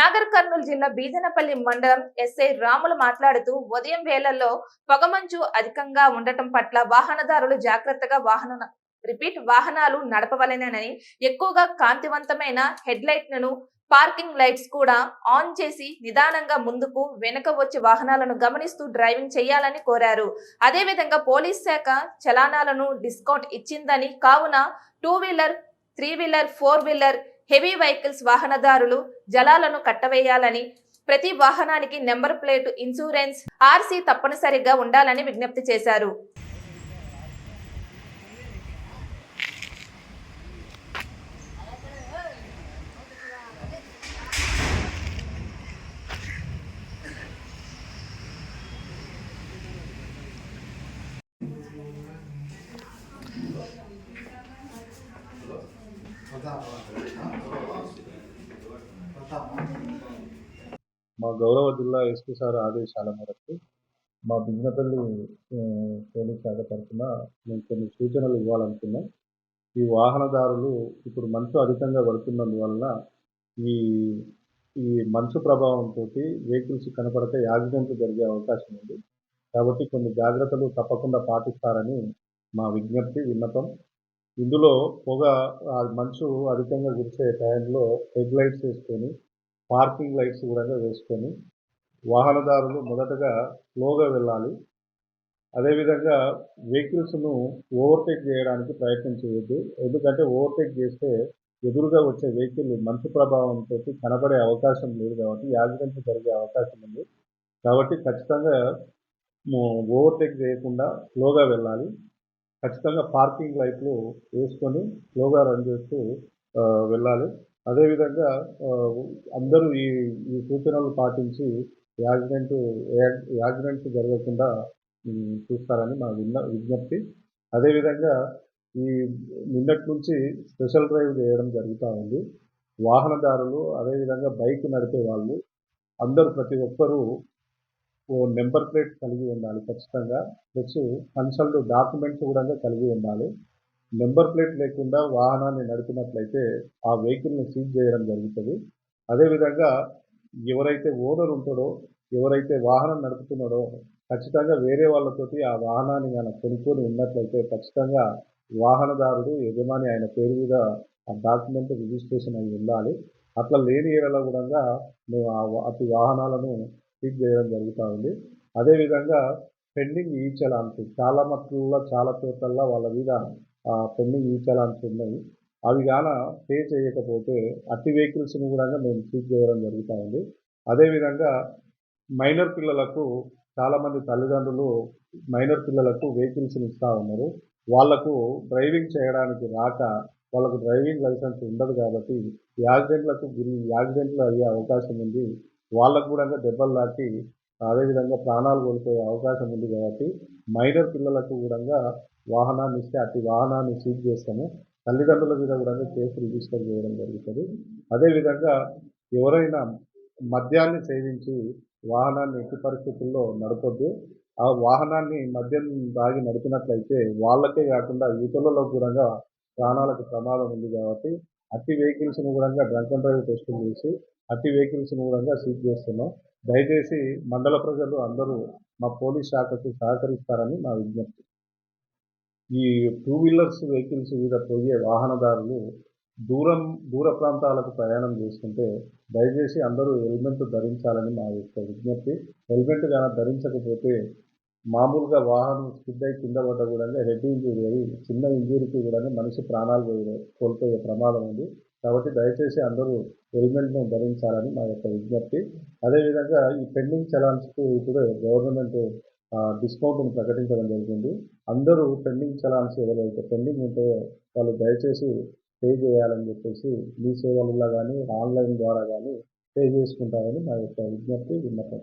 నాగర్ కర్నూలు జిల్లా బీదనపల్లి మండలం ఎస్ఐ రాములు మాట్లాడుతూ ఉదయం వేళల్లో పొగమంచు అధికంగా ఉండటం పట్ల వాహనదారులు జాగ్రత్తగా వాహన రిపీట్ వాహనాలు నడపవలెనని ఎక్కువగా కాంతివంతమైన హెడ్ లైట్లను పార్కింగ్ లైట్స్ కూడా ఆన్ చేసి నిదానంగా ముందుకు వెనుక వచ్చే వాహనాలను గమనిస్తూ డ్రైవింగ్ చేయాలని కోరారు. అదేవిధంగా పోలీస్ శాఖ చలానాలను డిస్కౌంట్ ఇచ్చిందని కావున two wheeler three wheeler four wheeler heavy vehicles వాహనదారులు జలాలను కట్టవేయాలని ప్రతి వాహనానికి నెంబర్ ప్లేట్ ఇన్సూరెన్స్ ఆర్సీ తప్పనిసరిగా ఉండాలని విజ్ఞప్తి చేశారు. మా గౌరవ జిల్లా ఎస్పీ సార్ ఆదేశాల మేరకు మా బిజినపల్లి పోలీస్ శాఖ తరఫున మేము కొన్ని సూచనలు ఇవ్వాలనుకున్నాం. ఈ వాహనదారులు ఇప్పుడు మంచు అధికంగా పడుతున్నందువలన ఈ ఈ మంచు ప్రభావంతో వెహికల్స్ కనపడితే యాక్సిడెంట్లు జరిగే అవకాశం ఉంది. కాబట్టి కొన్ని జాగ్రత్తలు తప్పకుండా పాటిస్తారని మా విజ్ఞప్తి విన్నపం ఇందులో పొగ మంచు అధికంగా కురిసే టైంలో హెడ్ లైట్స్ వేసుకొని పార్కింగ్ లైట్స్ కూడా వేసుకొని వాహనదారులు మొదటగా స్లోగా వెళ్ళాలి. అదేవిధంగా వెహికల్స్ను ఓవర్టేక్ చేయడానికి ప్రయత్నం చేయొద్దు. ఎందుకంటే ఓవర్టేక్ చేస్తే ఎదురుగా వచ్చే వెహికల్ మంచు ప్రభావంతో కనబడే అవకాశం లేదు కాబట్టి యాక్సిడెంట్ జరిగే అవకాశం ఉంది. కాబట్టి ఖచ్చితంగా ఓవర్టేక్ చేయకుండా స్లోగా వెళ్ళాలి. ఖచ్చితంగా పార్కింగ్ లైట్లు వేసుకొని స్లోగా రన్ చేస్తూ వెళ్ళాలి. అదేవిధంగా అందరూ ఈ ఈ సూచనలు పాటించి యాక్సిడెంట్ యా- యాక్సిడెంట్స్ జరగకుండా చూస్తారని మా విన్న విజ్ఞప్తి. అదేవిధంగా ఈ నిన్నటి నుంచి స్పెషల్ డ్రైవ్ చేయడం జరుగుతూ ఉంది. వాహనదారులు అదేవిధంగా బైక్ నడిపే వాళ్ళు అందరూ ప్రతి ఒక్కరూ ఓ నెంబర్ ప్లేట్ కలిగి ఉండాలి ఖచ్చితంగా. ప్లస్ కన్సల్ట్ డాక్యుమెంట్స్ కూడా కలిగి ఉండాలి. నెంబర్ ప్లేట్ లేకుండా వాహనాన్ని నడిపినట్లయితే ఆ వెహికల్ని సీజ్ చేయడం జరుగుతుంది. అదేవిధంగా ఎవరైతే ఓనర్ ఉంటాడో ఎవరైతే వాహనం నడుపుతున్నాడో ఖచ్చితంగా వేరే వాళ్ళతోటి ఆ వాహనాన్ని కనుక కొనుక్కొని ఉన్నట్లయితే ఖచ్చితంగా వాహనదారుడు యజమాని ఆయన పేరు మీద ఆ డాక్యుమెంట్ రిజిస్ట్రేషన్ అయి ఉండాలి. అట్లా లేని ఏరియాలో కూడా మేము ఆ అటు వాహనాలను సీజ్ చేయడం జరుగుతూ ఉంది. అదేవిధంగా పెండింగ్ ఈ చలాన్స్ చాలా మట్టుల్లో చాలా చోట్ల వాళ్ళ మీద పెండింగ్ ఈ చలాన్స్ ఉన్నాయి. అవి కాన పే చేయకపోతే అట్టి వెహికల్స్ని కూడా మేము సీజ్ చేయడం జరుగుతూ ఉంది. అదేవిధంగా మైనర్ పిల్లలకు చాలామంది తల్లిదండ్రులు మైనర్ పిల్లలకు వెహికల్స్ని ఇస్తూ ఉన్నారు. వాళ్ళకు డ్రైవింగ్ చేయడానికి రాక వాళ్ళకు డ్రైవింగ్ లైసెన్స్ ఉండదు కాబట్టి యాక్సిడెంట్లకు గురి యాక్సిడెంట్లు అయ్యే అవకాశం ఉంది. వాళ్ళకు కూడా దెబ్బలు తాకి అదేవిధంగా ప్రాణాలు కోల్పోయే అవకాశం ఉంది కాబట్టి మైనర్ పిల్లలకు కూడా వాహనాన్ని ఇస్తే అతి వాహనాన్ని సీజ్ చేస్తాము. తల్లిదండ్రుల మీద కూడా కేసు రిజిస్టర్ చేయడం జరుగుతుంది. అదేవిధంగా ఎవరైనా మద్యాన్ని సేవించి వాహనాన్ని ఎట్టి పరిస్థితుల్లో నడపొద్దు. ఆ వాహనాన్ని మద్యం తాగి నడిపినట్లయితే వాళ్ళకే కాకుండా ఇతరులలో కూడా ప్రాణాలకు ప్రమాదం ఉంది కాబట్టి అట్టి వెహికల్స్ను కూడా డ్రంక్ అండ్ డ్రైవ్ టెస్టులు చేసి అట్టి వెహికల్స్ను కూడా సీజ్ చేస్తున్నాం. దయచేసి మండల ప్రజలు అందరూ మా పోలీస్ శాఖకు సహకరిస్తారని మా విజ్ఞప్తి. ఈ టూ వీలర్స్ వెహికల్స్ మీద పోయే వాహనదారులు దూరం దూర ప్రాంతాలకు ప్రయాణం చేసుకుంటే దయచేసి అందరూ హెల్మెట్ ధరించాలని మా యొక్క విజ్ఞప్తి. హెల్మెట్ కానీ ధరించకపోతే మామూలుగా వాహనం స్కిడ్ అయి కింద పడ్డ కూడా హెడ్ ఇంజురీ అయ్యి చిన్న ఇంజురీకి కూడా మనిషి ప్రాణాలు పోయే కోల్పోయే ప్రమాదం ఉంది కాబట్టి దయచేసి అందరూ హెల్మెట్ను ధరించాలని మా యొక్క విజ్ఞప్తి. అదేవిధంగా ఈ పెండింగ్ చలాన్స్కు ఇప్పుడు గవర్నమెంట్ డిస్కౌంట్ను ప్రకటించడం జరిగింది. అందరూ పెండింగ్ చలాన్స్ ఎవరైతే పెండింగ్ ఉంటే వాళ్ళు దయచేసి పే చేయాలని చెప్పేసి మీ సేవలలో కానీ ఆన్లైన్ ద్వారా కానీ పే చేసుకుంటారని మా యొక్క విజ్ఞప్తి విన్నపం.